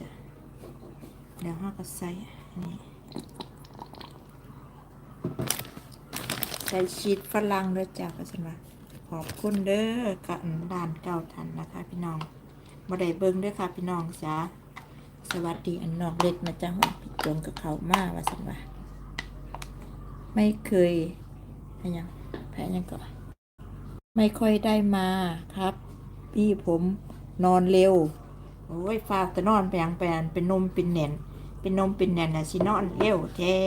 จ้ะเดี๋ยวห้าก็ใส่อันนี้ใส่ชีสฝรั่งด้วยจ้ะก็สันว่าขอบคุณเด้อกับด่านเก่าทันนะคะ พี่น้องบ่ได้เบิ่งด้วยค่ะ พี่น้องจ้าสวัสดีอันนองเล็กนะจ๊ะหัวพี่จงกับเขามากว่าสันว่าไม่เคยอะไรยังแพ้ยังก่อนไม่ค่อยได้มาครับ พี่ผมนอนเร็ว โอ้ยฝากแต่นอนไปยังไปอันเป็นนมเป็นแหน่นเป็นนมเป็นแหน่นนะสินอนเร็วแท้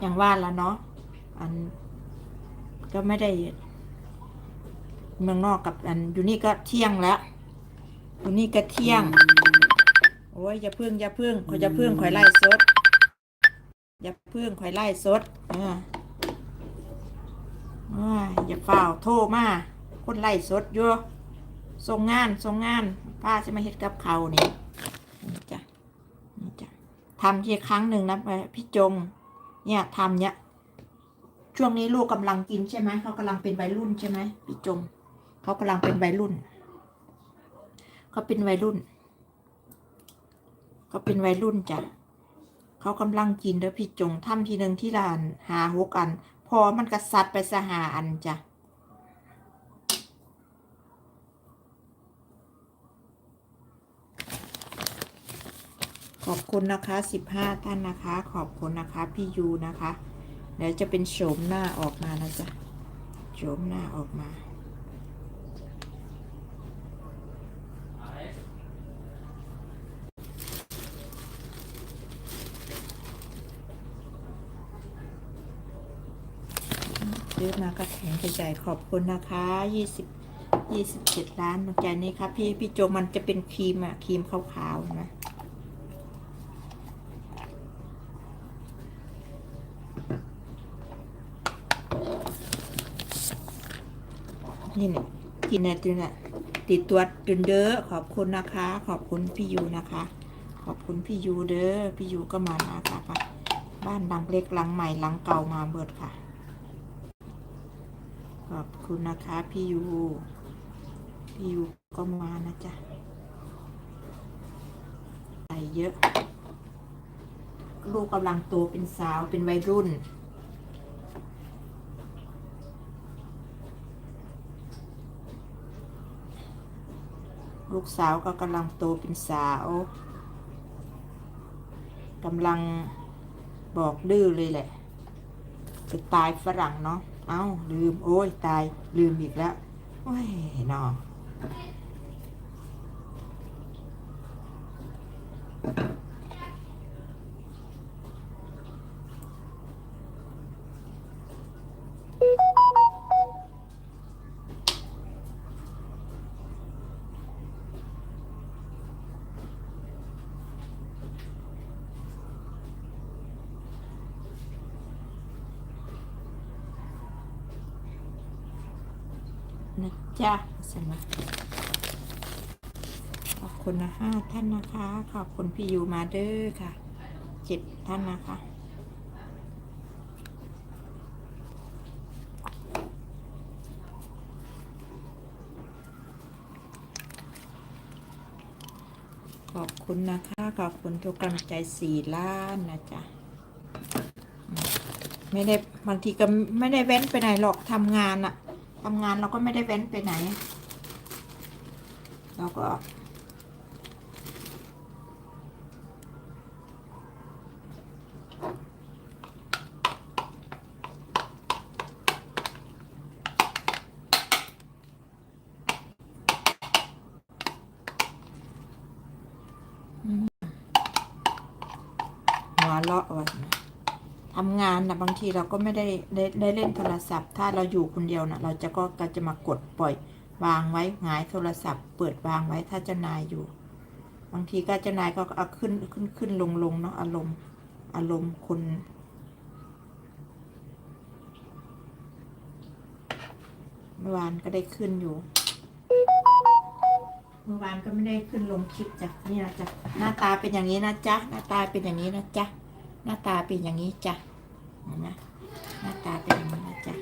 อย่างว่าแล้วเนาะอันก็ไม่ได้เมืองนอกกับอันอยู่นี่ก็เที่ยงแล้วอยู่นี่ก็เที่ยง โอ้ยอย่าพึ่งอย่าพึ่งขอยอย่าพึ่งขอยไล่สดอย่าพึ่งขอยไล่สดเออโอ้ยอย่าเฝ้าโทรมา คนไล่สดอยู่ส่งงานส่งงานป้าจะมาเฮ็ดกับเขานี่นี่จ้ะนี่จ้ะทำทีครั้งหนึ่งนะพี่จง เนี่ยทำเนี่ยช่วงนี้ลูกกำลังกินใช่ไหมเขากำลังเป็นวัยรุ่นใช่ไหมพี่จงเขากำลังเป็นวัยรุ่นเขาเป็นวัยรุ่นเขาเป็นวัยรุ่นจ้ะเขากำลังกินเด้อพี่จงทำทีหนึ่งที่ร้านหาหกอัน พอมันกระซัดไปสหาอันจ้ะ ข อบคุณนะคะสิบห้าท่านนะคะ ขอบคุณนะคะ พี่ยูนะคะเดี๋ยวจะเป็นโฉมหน้าออกมานะจ๊ะโฉมหน้าออกมาซื้อมาก็แข็งใหญ่ๆขอบคุณนะคะยี่สิบยี่สิบเจ็ดล้านใจนี้ครับพี่พี่โจมันจะเป็นครีมอะครีมขาวๆนะ นี่เนี่ยกินเนี่ยตัวเนี่ยติดตัวจนเด้อขอบคุณนะคะ ขอบคุณพี่ยูนะคะ ขอบคุณพี่ยูเด้อพี่ยูก็มานะคะค่ะบ้านหลังเล็กหลังใหม่หลังเก่ามาเบิดค่ะ ขอบคุณนะคะพี่ยูพี่ยูก็มานะจ๊ะใส่เยอะ ลูกกำลังโตเป็นสาวเป็นวัยรุ่น ลูกสาวก็กำลังโตเป็นสาวกำลังบอกดื้อเลยแหละจะตายฝรั่งเนาะ เอ้าลืม โอ้ยตายลืมอีกแล้ว โอ้ยนอ นะจ๊ะสมัครขอบคุณนะห้าท่านนะคะ ขอบคุณพี่ยูมาเด้อค่ะเจ็ดท่านนะคะขอบคุณนะคะ ขอบคุณทุกกำลังใจสี่ล้านนะจ๊ะ ไม่ได้บางทีก็ไม่ได้เว้นไปไหนหรอกทำงานอะ ทำงานเราก็ไม่ได้เว้นไปไหน เราก็หัวเราะวะ ทำงานนะบางทีเราก็ไม่ได้ได้ได้เล่นโทรศัพท์ ถ้าเราอยู่คนเดียวนะเราจะก็ก็จะมากดปล่อย วางไว้หงายโทรศัพท์ เปิดวางไว้ถ้าเจ้านายอยู่ บางทีก็เจ้านายก็เอาขึ้นขึ้นขึ้นลงลงเนาะอารมณ์อารมณ์คนเมื่อวานก็ได้ขึ้นอยู่ เมื่อวานก็ไม่ได้ขึ้นลงคลิปจ้ะนี่นะจ๊ะหน้าตาเป็นอย่างนี้นะจ๊ะหน้าตาเป็นอย่างนี้นะจ๊ะ หน้าตาเป็นอย่างนี้จ้ะนะหมหน้าตาเป็นอย่างนี้นะจ้ะ